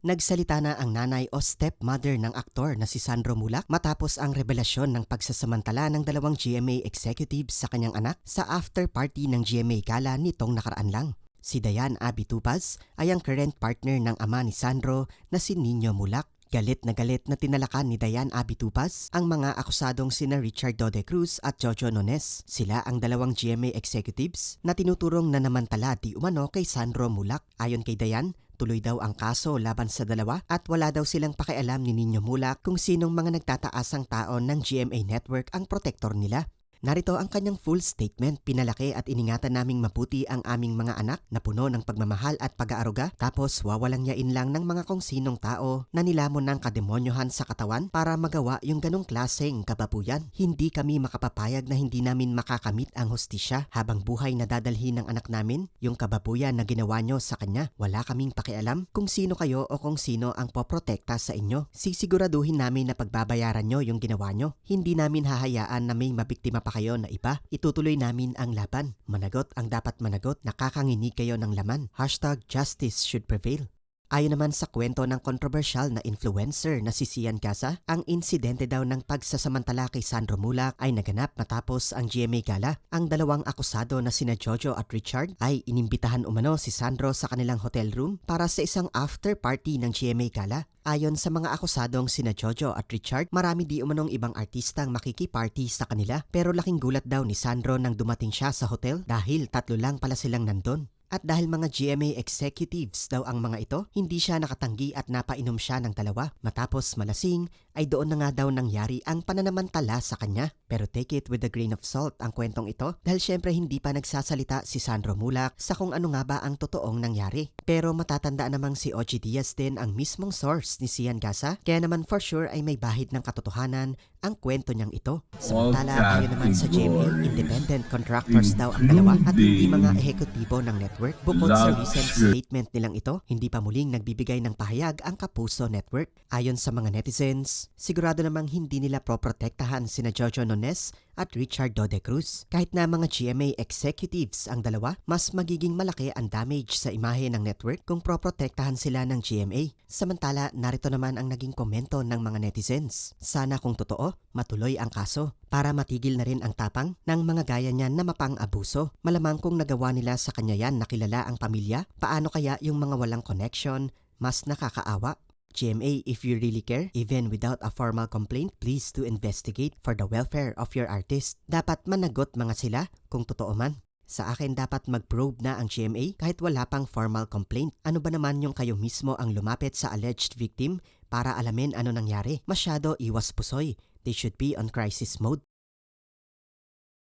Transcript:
Nagsalita na ang nanay o stepmother ng aktor na si Sandro Mulak matapos ang revelasyon ng pagsasamantala ng dalawang GMA executives sa kanyang anak sa after party ng GMA Gala nitong nakaraan lang. Si Dayan Abi Tupaz ay ang current partner ng ama ni Sandro na si Nino Mulak. Galit na galit na tinalakan ni Dayan Abi Tupaz ang mga akusadong sina Richard Dode Cruz at Jojo Nones. Sila ang dalawang GMA executives na tinuturong na namantala di umano kay Sandro Mulak. Ayon kay Dayan, Tuloy daw ang kaso laban sa dalawa at wala daw silang pakialam ni Nino Mulak kung sinong mga nagtataasang taon ng GMA Network ang protektor nila. Narito ang kanyang full statement. Pinalaki at iningatan naming mabuti ang aming mga anak na puno ng pagmamahal at pag-aaruga tapos wawalang yain lang ng mga kung sinong tao na nilamon ng kademonyohan sa katawan para magawa yung ganong klaseng kababuyan. Hindi kami makapapayag na hindi namin makakamit ang hostisya habang buhay na dadalhin ng anak namin yung kababuyan na ginawa nyo sa kanya. Wala kaming pakialam kung sino kayo o kung sino ang poprotekta sa inyo. Sisiguraduhin namin na pagbabayaran nyo yung ginawa nyo. Hindi namin hahayaan na may mabiktima kayo na iba. Itutuloy namin ang laban. Managot ang dapat managot. Nakakanginig kayo ng laman. Hashtag justice should prevail. Ayon naman sa kwento ng controversial na influencer na si Sian Casa, ang insidente daw ng pagsasamantala kay Sandro Mulak ay naganap matapos ang GMA Gala. Ang dalawang akusado na sina Jojo at Richard ay inimbitahan umano si Sandro sa kanilang hotel room para sa isang after party ng GMA Gala. Ayon sa mga akusadong sina Jojo at Richard, marami di umanong ibang artistang makikiparty sa kanila. Pero laking gulat daw ni Sandro nang dumating siya sa hotel dahil tatlo lang pala silang nandun. At dahil mga GMA executives daw ang mga ito, hindi siya nakatanggi at napainom siya ng dalawa. Matapos malasing, ay doon na nga daw nangyari ang pananamantala sa kanya. Pero take it with a grain of salt ang kwentong ito dahil syempre hindi pa nagsasalita si Sandro Mulak sa kung ano nga ba ang totoong nangyari. Pero matatanda namang si Ochi Diaz din ang mismong source ni Sian Gasa, kaya naman for sure ay may bahid ng katotohanan ang kwento niyang ito. Samantala, ayon naman sa GMA, independent contractors daw ang dalawa at hindi mga ehekutibo ng network. Bukod sa recent statement nilang ito, hindi pa muling nagbibigay ng pahayag ang Kapuso Network. Ayon sa mga netizens, sigurado namang hindi nila proprotektahan sina Jojo Nones at Richard Dode Cruz. Kahit na mga GMA executives ang dalawa, mas magiging malaki ang damage sa imahe ng network kung proprotektahan sila ng GMA. Samantala, narito naman ang naging komento ng mga netizens. Sana kung totoo, matuloy ang kaso para matigil na rin ang tapang ng mga gaya niyan na mapang-abuso. Malamang kung nagawa nila sa kanya yan nakilala ang pamilya, paano kaya yung mga walang connection, mas nakakaawa? GMA, if you really care, even without a formal complaint, please to investigate for the welfare of your artist. Dapat managot mga sila kung totoo man. Sa akin dapat mag-probe na ang GMA kahit wala pang formal complaint. Ano ba naman yung kayo mismo ang lumapit sa alleged victim para alamin ano nangyari? Masyado iwas pusoy. They should be on crisis mode.